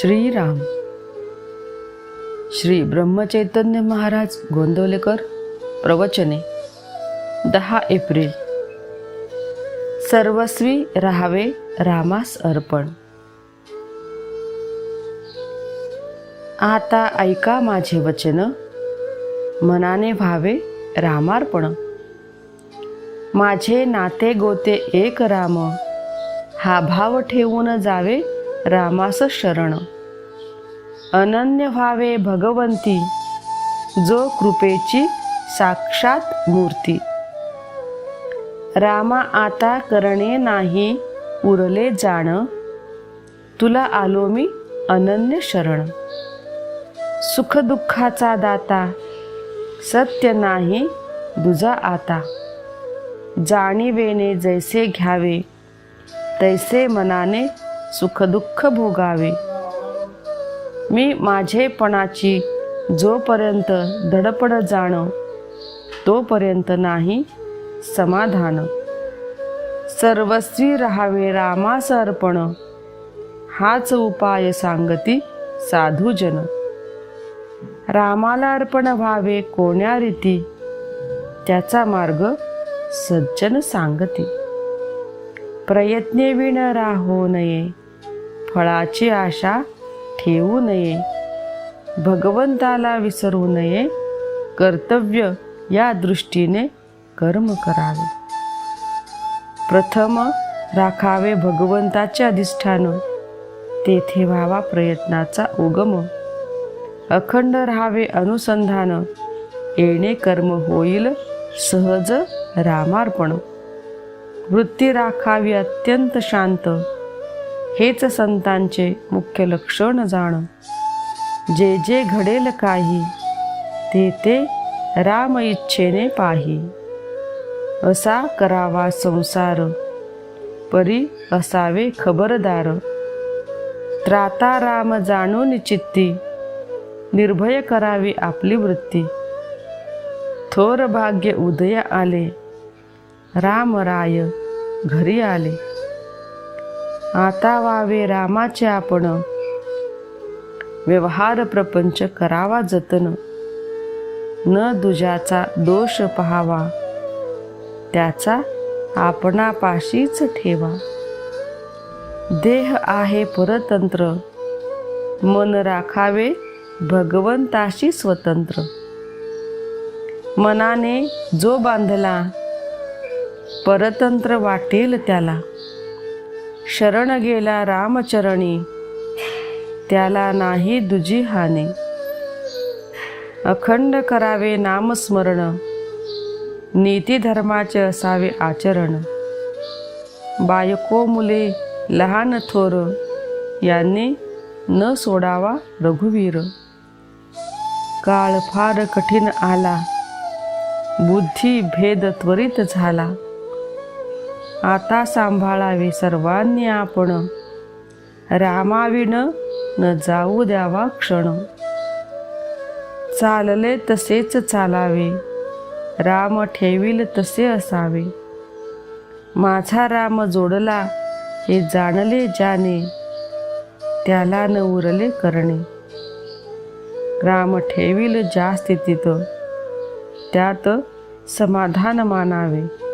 श्रीराम. श्री ब्रह्मचैतन्य महाराज गोंदवलेकर प्रवचने दहा एप्रिल. सर्वस्वी राहावे रामास अर्पण. आता ऐका माझे वचन. मनाने व्हावे रामार्पण. माझे नाते गोते एक राम. हा भाव ठेवून जावे रामास शरण. अनन्य व्हावे भगवंती जो कृपेची साक्षात मूर्ती. रामा आता करणे नाही उरले जाण. तुला आलो मी अनन्य शरण. सुखदुःखाचा दाता सत्य नाही दुजा आता. जाणीवेने जैसे घ्यावे तैसे मनाने सुखदुःख भोगावे. मी माझेपणाची जोपर्यंत धडपड जाणं तोपर्यंत नाही समाधान. सर्वस्वी राहावे रामास अर्पण हाच उपाय सांगती साधूजन. रामाला अर्पण व्हावे कोण्या रीती त्याचा मार्ग सज्जन सांगती. प्रयत्ने विण राहो नये फळाची आशा ठेवू नये. भगवंताला विसरू नये. कर्तव्य या दृष्टीने कर्म करावे. प्रथम राखावे भगवंताचे अधिष्ठान. तेथे व्हावा प्रयत्नाचा उगम. अखंड राहावे अनुसंधान. येणे कर्म होईल सहज रामार्पण. वृत्ती राखावी अत्यंत शांत. हेच संतांचे मुख्य लक्षण जाण. जे जे घडेल काही ते ते राम इच्छेने पाही. असा करावा संसार परी असावे खबरदार. त्राता राम जाणून चित्ती निर्भय करावी आपली वृत्ती. थोर भाग्य उदय आले राम राय घरी आले. आता वावे रामाचे आपण. व्यवहार प्रपंच करावा जतन. न दुजाचा दोष पहावा. त्याचा आपणापाशीच ठेवा. देह आहे परतंत्र. मन राखावे भगवंताशी स्वतंत्र. मनाने जो बांधला परतंत्र वाटेल त्याला. शरण गेला रामचरणी. त्याला नाही दुजी हाने. अखंड करावे नामस्मरण. नीती धर्माचे असावे आचरण. बायको मुले लहान थोर यांनी न सोडावा रघुवीर. काळ फार कठीण आला. बुद्धी भेद त्वरित झाला. आता सांभाळावे सर्वांनी आपण. रामाविण न जाऊ द्यावा क्षण. चालले तसेच चालावे. राम ठेवील तसे असावे. माझा राम जोडला हे जाणले जाणे. त्याला न उरले करणे. राम ठेवील ज्या स्थितीत त्यात समाधान मानावे.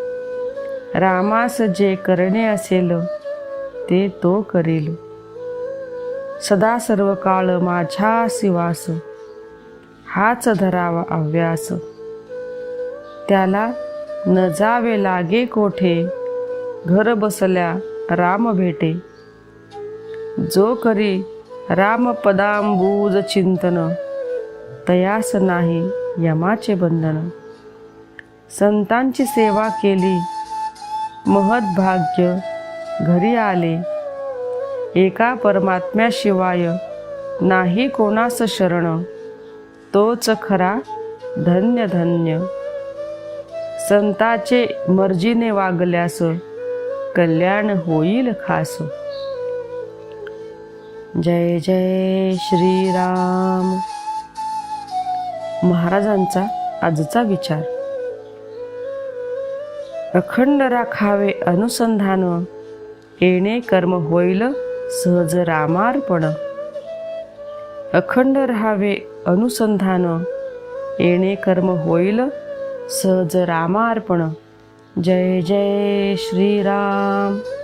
रामास जे करणे असेल ते तो करील. सदा सर्व काळ माझ्या शिवास हाच धरावा अव्यास त्याला न जावे लागे कोठे घर बसल्या राम भेटे. जो करी राम पदांबूज चिंतन तयास नाही यमाचे बंधन. संतांची सेवा केली महद्भाग्य घरी आले. एका परमात्म्याशिवाय नाही कोणास शरण. तोच खरा धन्य धन्य संताचे मर्जीने वागल्यास कल्याण होईल खास. जय जय श्रीराम. महाराजांचा आजचा विचार. अखंड राखावे अनुसंधान. येणे कर्म होईल सहज रामार्पण. अखंड राहावे अनुसंधान. येणे कर्म होईल सहज रामार्पण. जय जय श्रीराम.